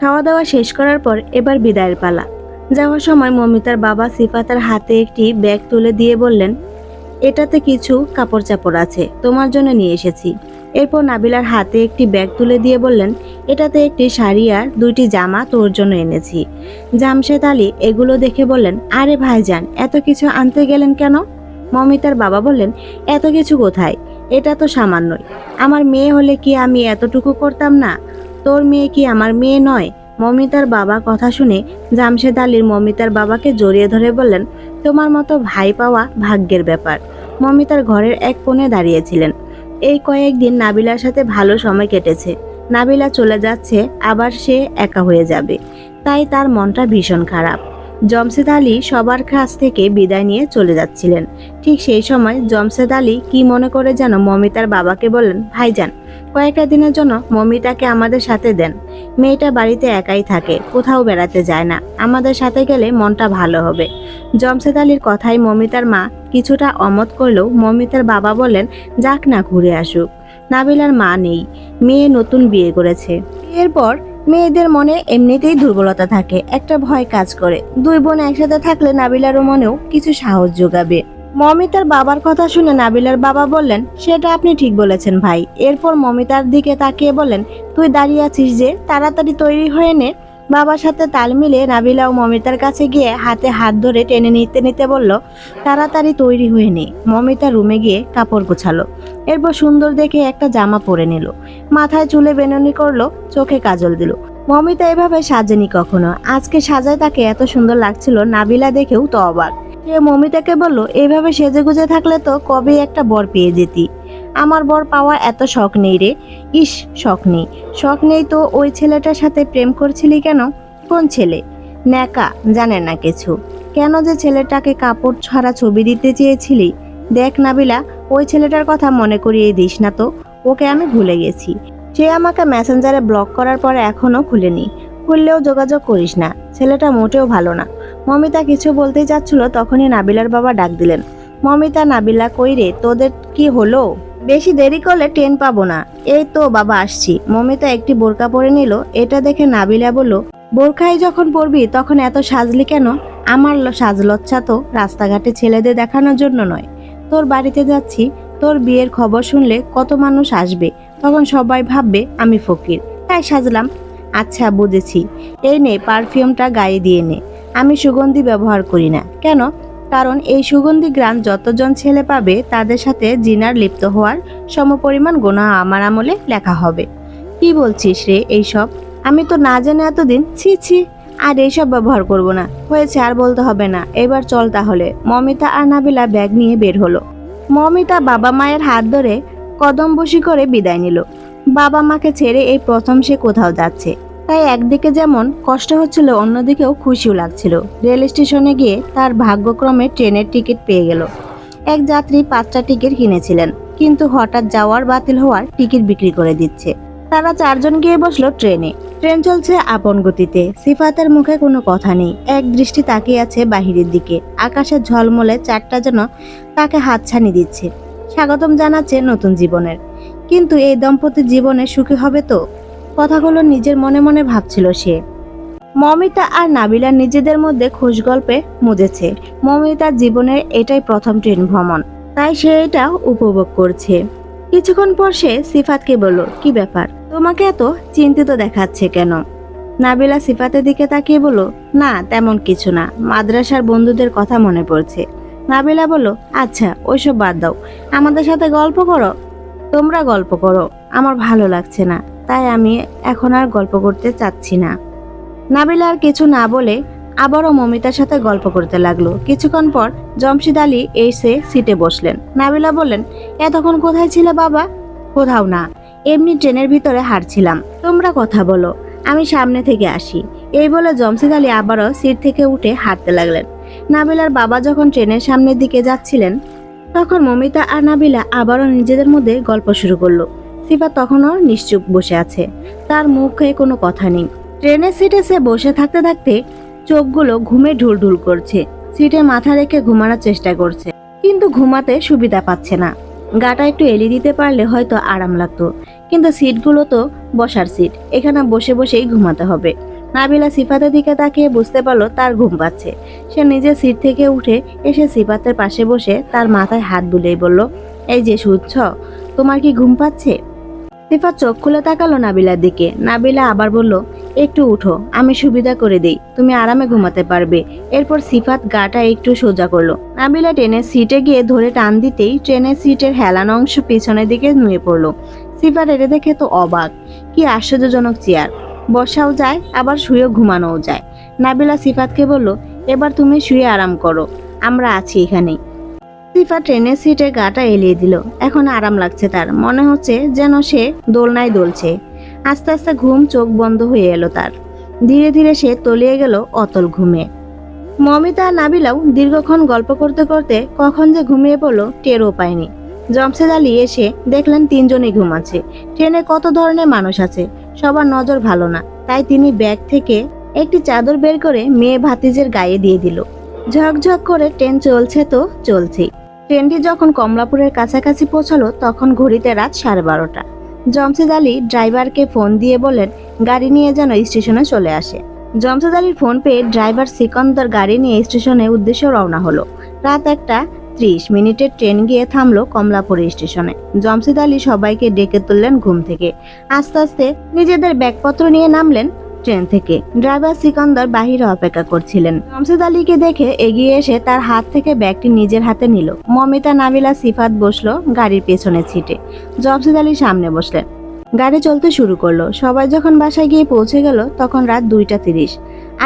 খাওয়া দাওয়া শেষ করার পর এবার বিদায়ের পালা। যাওয়ার সময় মমিতার বাবা সিফাতার হাতে একটি ব্যাগ তুলে দিয়ে বললেন, এটাতে কিছু কাপড় চাপড় আছে, তোমার জন্য নিয়ে এসেছি। এরপর নাবিলার হাতে একটি ব্যাগ তুলে দিয়ে বললেন, এটাতে একটি শাড়ি আর দুইটি জামা তোর জন্য এনেছি। জামশেদ আলী এগুলো দেখে বললেন, আরে ভাইজান, এত কিছু আনতে গেলেন কেন? মমিতার বাবা বললেন, এত কিছু কোথায়? এটা তো সামান্যই। আমার মেয়ে হলে কি আমি এতটুকু করতাম না? তোর মেয়ে কি আমার মেয়ে নয়? মমিতার বাবা কথা শুনে জামশেদ আলীর মমিতার বাবাকে জড়িয়ে ধরে বললেন, তোমার মতো ভাই পাওয়া ভাগ্যের ব্যাপার। মমিতার ঘরের এক কোণে দাঁড়িয়েছিলেন। এই কয়েকদিন নাবিলার সাথে ভালো সময় কেটেছে। নাবিলা চলে যাচ্ছে, আবার সে একা হয়ে যাবে। তাই তার মনটা ভীষণ খারাপ। জমশেদ আলী সবার কাছ থেকে বিদায় নিয়ে চলে যাচ্ছিলেন। ঠিক সেই সময় জমশেদ আলী কি মনে করে যেন মমিতার বাবাকে বললেন, ভাইজান কয়েকটা দিনের জন্য মমিতাকে আমাদের সাথে দেন। মেয়েটা বাড়িতে একাই থাকে, কোথাও বেড়াতে যায় না। আমাদের সাথে গেলে মনটা ভালো হবে। জমশেদ আলীর কথায় মমিতার মা কিছুটা অমত করলেও মমিতার বাবা বলেন, যাক না, ঘুরে আসুক। নাবিলার মা নেই, মেয়ে নতুন বিয়ে করেছে। বিয়ের পর মেয়েদের মনে এমনিতেই দুর্বলতা থাকে, একটা ভয় কাজ করে। দুই বোন একসাথে থাকলে নাবিলারও মনেও কিছু সাহস যোগাবে। মমিতার বাবার কথা শুনে নাবিলার বাবা বললেন, সেটা আপনি ঠিক বলেছেন ভাই। এরপর মমিতার দিকে তাকিয়ে বললেন, তুই দাঁড়িয়ে আছিস যে, তাড়াতাড়ি তৈরি হয়ে নে। বাবার সাথে তাল মিলে নাবিলা ও মমিতার কাছে গিয়ে হাতে হাত ধরে টেনে নিতে নিতে বলল, তাড়াতাড়ি তৈরি হয়ে নে। মমিতা রুমে গিয়ে কাপড় গোছালো, এরপর সুন্দর দেখে একটা জামা পরে নিল। মাথায় চুলে বেননি করল, চোখে কাজল দিল। মমিতা এভাবে সাজেনি কখনো। আজকে সাজায় তাকে এত সুন্দর লাগছিল, নাবিলা দেখেও তো অবাক। সে মমিতাকে বলল এইভাবে সেজে গুজে থাকলে তো কবে একটা বর পেয়ে যেতি। আমার বর পাওয়া এত শখ নেই রে। ইস, শখ নেই। শখ নেই তো ওই ছেলেটার সাথে প্রেম করছিলি কেন? কোন ছেলে? ন্যাকা, জানে না কিছু। কেন যে ছেলেটাকে কাপড় ছাড়া ছবি দিতে চেয়েছিলি? দেখ নাবিলা, ওই ছেলেটার কথা মনে করিয়ে দিস না তো। ওকে আমি ভুলে গেছি। সে আমাকে মেসেঞ্জারে ব্লক করার পর এখনও খুলেনি। খুললেও যোগাযোগ করিস না। ছেলেটা মোটেও ভালো না। মমিতা কিছু বলতেই যাচ্ছিল, তখনই নাবিলার বাবা ডাক দিলেন, মমিতা, নাবিলা কই রে? তোদের কি হলো? বেশি দেরি করলে ট্রেন পাবো না। এই তো বাবা আসছি। মমিতা একটি বোরকা পরে নিল। এটা দেখে নাবিলা বলল বোরখাই যখন পরবি তখন এত সাজলি কেন? আমার ল- সাজলচ্ছা তো রাস্তাঘাটে ছেলেদের দেখানোর জন্য নয়। তোর বাড়িতে যাচ্ছি, তোর বিয়ের খবর শুনলে কত মানুষ আসবে? তখন সবাই ভাববে আমি ফকির। তাই সাজলাম। আচ্ছা বুঝেছি। এই নে, পারফিউমটা গায়ে দিয়ে নে। আমি সুগন্ধি ব্যবহার করি না। কেন? কারণ এই সুগন্ধি গ্রাম যতজন ছেলে পাবে, তাদের সাথে জিনার লিপ্ত হওয়ার সমপরিমাণ গোনা আমার আমলে লেখা হবে। কি বলছিস রে এইসব? আমি তো না জেনে এতদিন, ছি ছি, আর এইসব ব্যবহার করব না। হয়েছে, আর বলতে হবে না। এবার চল তাহলে। মমিতা আর নাবিলা ব্যাগ নিয়ে বের হলো। মমিতা বাবা মায়ের হাত ধরে কদম বসি করে বিদায় নিল। বাবা মাকে ছেড়ে এই প্রথম সে কোথাও যাচ্ছে। তাই একদিকে যেমন কষ্ট হচ্ছিল, অন্যদিকেও খুশিও লাগছিল। রেল স্টেশনে গিয়ে তার ভাগ্যক্রমে ট্রেনের টিকিট পেয়ে গেল। এক যাত্রী পাঁচটা টিকিট কিনেছিলেন, কিন্তু হঠাৎ যাওয়ার বাতিল হওয়ার টিকিট বিক্রি করে দিচ্ছে। তারা চারজন গিয়ে বসল ট্রেনে। ট্রেন চলছে আপন গতিতে। সিফাতের মুখে কোনো কথা নেই। এক দৃষ্টি তাকিয়ে আছে বাহিরের দিকে। আকাশের ঝলমলে চারটা যেন তাকে হাতছানি দিচ্ছে। স্বাগতম জানাচ্ছে নতুন জীবনের। কিন্তু এই দম্পতির জীবনে সুখী হবে তো? কথাগুলো নিজের মনে মনে ভাবছিল সে। মমিতা আর নাবিলা নিজেদের মধ্যে খোশ গল্পে মুজেছে। মমিতার জীবনের এটাই প্রথম ট্রেন ভ্রমণ। তাই সে এটা উপভোগ করছে। কিছুক্ষণ পর সে সিফাতকে বলল, কি ব্যাপার? তোমাকে এত চিন্তিত দেখাচ্ছে কেন? নাবিলা সিফাতের দিকে তাকিয়ে বলল, না, তেমন কিছু না। মাদ্রাসার বন্ধুদের কথা মনে পড়ছে। নাবিলা বলল আচ্ছা ওইসব বাদ দাও। আমাদের সাথে গল্প করো। তোমরা গল্প করো, আমার ভালো লাগছে না, তাই আমি এখন আর গল্প করতে চাচ্ছি না। নাবিলা আর কিছু না বলে আবারও মমিতার সাথে গল্প করতে লাগল। কিছুক্ষণ পর জমশিদ আলী এসে সিটে বসলেন। নাবিলা বললেন, এতক্ষণ কোথায় ছিলে বাবা? কোথাও না, এমনি ট্রেনের ভিতরে হাঁটছিলাম। তোমরা কথা বলো, আমি সামনে থেকে আসি। এই বলে জমশিদ আলী আবারও সিট থেকে উঠে হাঁটতে লাগলেন। নাবিলার বাবা যখন ট্রেনের সামনের দিকে যাচ্ছিলেন তখন মমিতা আর নাবিলা আবারও নিজেদের মধ্যে গল্প শুরু করল। সিফা তখনও নিশ্চুপ বসে আছে। তার মুখে কোনো কথা নেই। ট্রেনের সিটে সে বসে থাকতে থাকতে চোখগুলো ঘুমে ঢুলঢুল করছে। সিটে মাথা রেখে ঘুমানোর চেষ্টা করছে। কিন্তু ঘুমাতে সুবিধা পাচ্ছে না। গাটা একটু এলি দিতে পারলে হয়তো আরাম লাগতো। কিন্তু সিটগুলো তো বসার সিট। এখানে বসে বসেই ঘুমাতে হবে। নাবিলা সিফাতের দিকে তাকিয়ে বুঝতে পারল তার ঘুম পাচ্ছে। সে নিজের সিট থেকে উঠে এসে সিফাতের পাশে বসে তার মাথায় হাত বুলিয়ে বলল, এই যে শুচ্ছ তোমার কি ঘুম পাচ্ছে? সিফাত চোখ খুলে তাকালো নাবিলার দিকে। নাবিলা আবার বলল, একটু উঠো, আমি সুবিধা করে দেই, তুমি আরামে ঘুমাতে পারবে। এরপর সিফাত গাটা একটু সোজা করল। নাবিলা ট্রেনের সিটে গিয়ে ধরে টান দিতেই ট্রেনের সিটের হেলানো অংশ পিছনের দিকে নুয়ে পড়ল। সিফাত এটা দেখে তো অবাক, কি আশ্চর্যজনক চেয়ার। বসাও যায়, আবার শুয়েও ঘুমানোও যায়। নাবিলা সিফাতকে বলল, এবার তুমি শুয়ে আরাম করো, আমরা আছি এখানে সিফা ট্রেনের সিটে গাটা এলিয়ে দিল। এখন আরাম লাগছে তার, মনে হচ্ছে যেন সে দোলনায় দোলছে। আস্তে আস্তে ঘুম চোখ বন্ধ হয়ে এলো তার। ধীরে ধীরে সে তলিয়ে গেল অতল ঘুমে। মমিতা নাবিলাও দীর্ঘক্ষণ গল্প করতে করতে কখন যে ঘুমিয়ে পড়ল টেরও পায়নি। জমশেদ আলী এসে দেখলেন তিনজনই ঘুমাচ্ছে ট্রেনে কত ধরনের মানুষ আছে সবার নজর ভালো না। তাই তিনি ব্যাগ থেকে একটি চাদর বের করে মেয়ে ভাতিজের গায়ে দিয়ে দিল। ঝকঝক করে ট্রেন চলছে তো চলছেই। ট্রেনটি যখন কমলাপুরের কাছাকাছি পৌঁছালো, তখন ঘড়িতে রাত সাড়ে বারোটা। জমশেদ আলী ড্রাইভারকে ফোন দিয়ে বলেন গাড়ি নিয়ে যেন স্টেশনে চলে আসে। জমশেদ আলীর ফোন পেয়ে ড্রাইভার সিকন্দর গাড়ি নিয়ে স্টেশনে উদ্দেশ্যে রওনা হলো। রাত একটা ত্রিশ মিনিটের ট্রেন গিয়ে থামলো কমলাপুর স্টেশনে। জমশেদ আলী সবাইকে ডেকে তুললেন ঘুম থেকে। আস্তে আস্তে নিজেদের ব্যাগপত্র নিয়ে নামলেন ট্রেন থেকে। ড্রাইভার সিকন্দর বাহিরে অপেক্ষা করছিলেন। জমশেদ আলীকে দেখে এগিয়ে এসে তার হাত থেকে ব্যাগটি নিজের হাতে নিল। মমিতা নাবিলা সিফাত বসল গাড়ির পেছনের সিটে। জমশেদ আলী সামনে বসলেন। গাড়ি চলতে শুরু করল। সবাই যখন বাসায় গিয়ে পৌঁছে গেল তখন রাত দুইটা তিরিশ।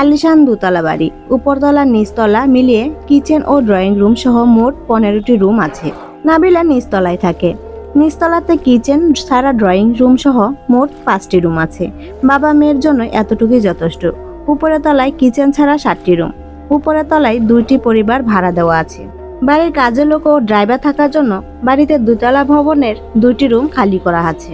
আলিশান দুতলা বাড়ি। উপরতলা, নিচতলা মিলিয়ে কিচেন ও ড্রয়িং রুম সহ মোট পনেরোটি রুম আছে। নাবিলা নিচতলায় থাকে। নিচতলাতে কিচেন সারা ড্রয়িং রুম সহ মোট পাঁচটি রুম আছে। বাবা মেয়ের জন্য এতটুকুই যথেষ্ট। উপরের তলায় কিচেন ছাড়া সাতটি রুম। উপরের তলায় দুইটি পরিবার ভাড়া দেওয়া আছে। বাড়ির কাজের লোক ও ড্রাইভার থাকার জন্য বাড়িতে দুতলা ভবনের দুইটি রুম খালি করা আছে।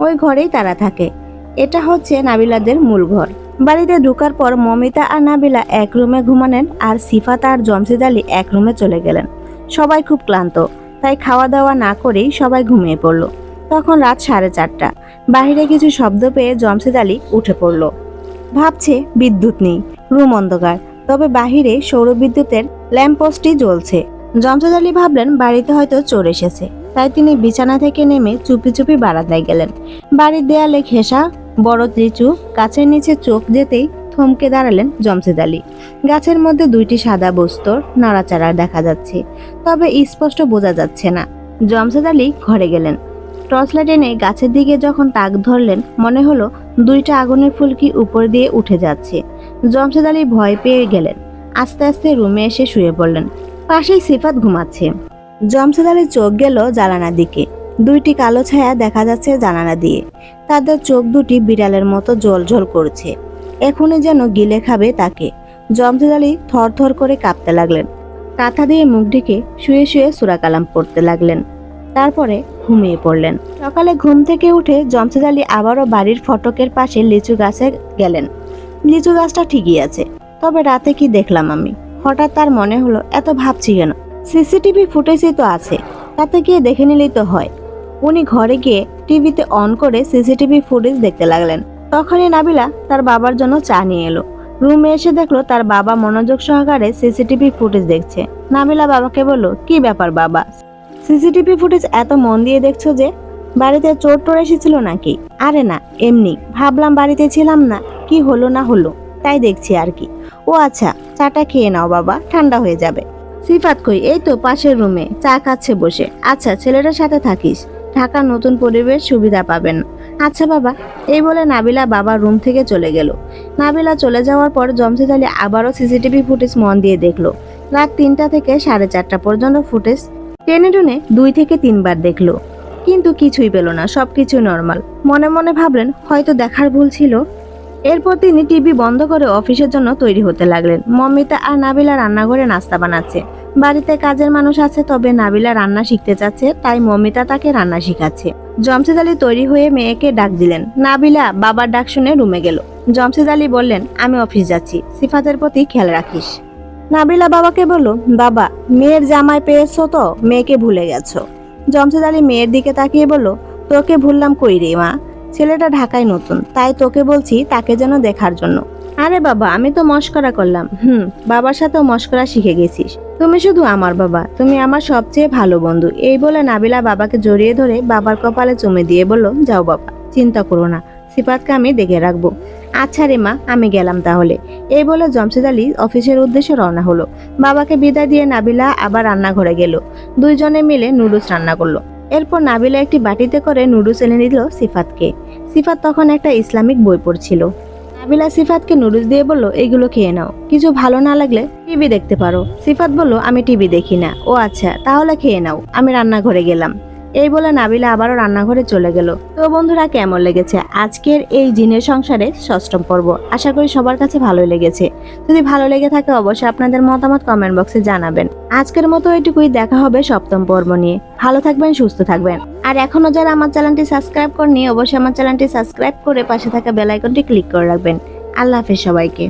ওই ঘরেই তারা থাকে। এটা হচ্ছে নাবিলাদের মূল ঘর। বাড়িতে ঢোকার পর মমিতা আর নাবিলা এক রুমে ঘুমানেন আর সিফাত আর জমশেদ আলী এক রুমে চলে গেলেন। সবাই খুব ক্লান্ত, তাই খাওয়া দাওয়া না করেই সবাই ঘুমিয়ে পড়ল। তখন রাত সাড়ে চারটা। বাইরে কিছু শব্দ পেয়ে জমশেদ আলী উঠে পড়ল। ভাবছে, বিদ্যুৎ নেই, রুম অন্ধকার, তবে বাহিরে সৌরবিদ্যুতের ল্যাম্পপোস্টটি জ্বলছে। জমশেদ আলী ভাবলেন, বাড়িতে হয়তো চোর এসেছে। তাই তিনি বিছানা থেকে নেমে চুপি চুপি বারান্দায় গেলেন। বাড়ির দেয়ালে ঘেঁষা বড় লিচু গাছের নিচে চোখ যেতেই থমকে দাঁড়ালেন জমশেদ আলী। গাছের মধ্যে দুইটি সাদা বস্তুর নাড়াচাড়া দেখা যাচ্ছে, তবে স্পষ্ট বোঝা যাচ্ছে না। জমশেদ আলী ঘরে গেলেন। টর্চ লাইট এনে গাছের দিকে যখন তাক ধরলেন, মনে হলো দুইটা আগুনের ফুলকি উপর দিয়ে উঠে যাচ্ছে। জমশেদ আলী ভয় পেয়ে গেলেন। আস্তে আস্তে রুমে এসে শুয়ে পড়লেন। পাশেই সিফাত ঘুমাচ্ছে। জমশেদ আলীর চোখ গেল জানানার দিকে। দুইটি কালো ছায়া দেখা যাচ্ছে জানালা দিয়ে। তাদের চোখ দুটি বিড়ালের মতো জলঝল করছে। এখনই যেন গিলে খাবে তাকে। জমশেদ আলী থরথর করে কাঁপতে লাগলেন। কাঁথা দিয়ে মুখ ঢেকে শুয়ে শুয়ে সুরাকালাম পড়তে লাগলেন। তারপরে ঘুমিয়ে পড়লেন। সকালে ঘুম থেকে উঠে জমশেদ আবারও বাড়ির ফটকের পাশে লিচু গাছে গেলেন। লিচু গাছটা ঠিকই আছে, তবে রাতে কি দেখলাম আমি? হঠাৎ তার মনে হলো, এত ভাবছি কেন? সিসিটিভি ফুটেজই তো আছে, তাতে গিয়ে দেখে নিলেই তো হয়। উনি ঘরে গিয়ে টিভিতে অন করে সিসিটিভি ফুটেজ দেখতে লাগলেন। তখনই নাবিলা তার বাবার জন্য চা নিয়ে এলো। রুমে এসে দেখল তার বাবা মনোযোগ সহকারে সিসিটিভি ফুটেজ দেখছে। নাবিলা বাবাকে বলল, কি ব্যাপার বাবা? সিসিটিভি ফুটেজ এত মন দিয়ে দেখছ যে, বাড়িতে চোর টোর এসেছিল নাকি? আরে না, এমনি। ভাবলাম বাড়িতে ছিলাম না, কি হলো না হলো, তাই দেখছি আর কি। ও আচ্ছা চাটা খেয়ে নাও বাবা, ঠান্ডা হয়ে যাবে। সিফাত কই, এই তো পাশের রুমে, চা খাচ্ছে বসে। আচ্ছা ছেলেটার সাথে থাকিস। ঢাকার নতুন পরিবেশ সুবিধা পাবেন। আচ্ছা বাবা, এই বলে নাবিলা বাবার রুম থেকে চলে গেল। নাবিলা চলে যাওয়ার পর জমশেদ আলী আবারও সিসিটিভি ফুটেজ মন দিয়ে দেখল। রাত তিনটা থেকে সাড়ে চারটা পর্যন্ত ফুটেজ টেনে টুনে দুই থেকে তিনবার দেখল। কিন্তু কিছুই পেল না, সবকিছু নর্মাল। মনে মনে ভাবলেন, হয়তো দেখার ভুল ছিল। এরপর তিনি টিভি বন্ধ করে অফিসের জন্য তৈরি হতে লাগলেন। মমিতা আর নাবিলা রান্নাঘরে নাস্তা বানাচ্ছে। বাড়িতে কাজের মানুষ আছে, তবে নাবিলা রান্না শিখতে চাচ্ছে তাই মমিতা তাকে রান্না শিখাচ্ছে। জমশেদ আলী তৈরি হয়ে মেয়েকে ডাক দিলেন। নাবিলা বাবার ডাক শুনে রুমে গেল। জমশেদ আলী বললেন, আমি অফিস যাচ্ছি, সিফাতের প্রতি খেয়াল রাখিস। নাবিলা বাবাকে বলল, বাবা, মেয়ের জামাই পেয়েছ তো, মেয়েকে ভুলে গেছো? জমশেদ আলী মেয়ের দিকে তাকিয়ে বলল, তোকে ভুললাম কই রে মা? ছেলেটা ঢাকায় নতুন, তাই তোকে বলছি তাকে যেন দেখার জন্য। আরে বাবা, আমি তো মস্করা করলাম। হুম, বাবার সাথেও মস্করা শিখে গেছিস। তুমি শুধু আমার বাবা, তুমি আমার সবচেয়ে ভালো বন্ধু। এই বলে নাবিলা বাবাকে জড়িয়ে ধরে বাবার কপালে চুমে দিয়ে বলল, যাও বাবা, চিন্তা করো না, সিফাতকে আমি দেখে রাখব। আচ্ছা রে মা, আমি গেলাম তাহলে। এই বলে জমশেদ আলী অফিসের উদ্দেশ্যে রওনা হলো। বাবাকে বিদায় দিয়ে নাবিলা আবার রান্নাঘরে গেল। দুইজনে মিলে নুডলস রান্না করল। এরপর নাবিলা একটি বাটিতে করে নুডলস এনে দিল সিফাতকে। সিফাত তখন একটা ইসলামিক বই পড়ছিল। নাবিলা সিফাতকে নুডলস দিয়ে বলল, এগুলো খেয়ে নাও। কিছু ভালো না লাগলে টিভি দেখতে পারো। সিফাত বলল, আমি টিভি দেখি না। ও আচ্ছা তাহলে খেয়ে নাও। আমি রান্নাঘরে গেলাম। এই বলে নাবিলা আবারও রান্নাঘরে চলে গেল। তো বন্ধুরা, কেমন লেগেছে আজকের এই জিনের সংসারে ষষ্ঠম পর্ব? আশা করি সবার কাছে ভালোই লেগেছে। যদি ভালো লেগে থাকে অবশ্যই আপনাদের মতামত কমেন্ট বক্সে জানাবেন। আজকের মতো এটুকুই, দেখা হবে সপ্তম পর্ব নিয়ে। ভালো থাকবেন, সুস্থ থাকবেন। আর এখনও যারা আমার চ্যানেলটি সাবস্ক্রাইব করেনি অবশ্যই আমার চ্যানেলটি সাবস্ক্রাইব করে পাশে থাকা বেল আইকনটি ক্লিক করে রাখবেন। আল্লাহ হাফেজ সবাইকে।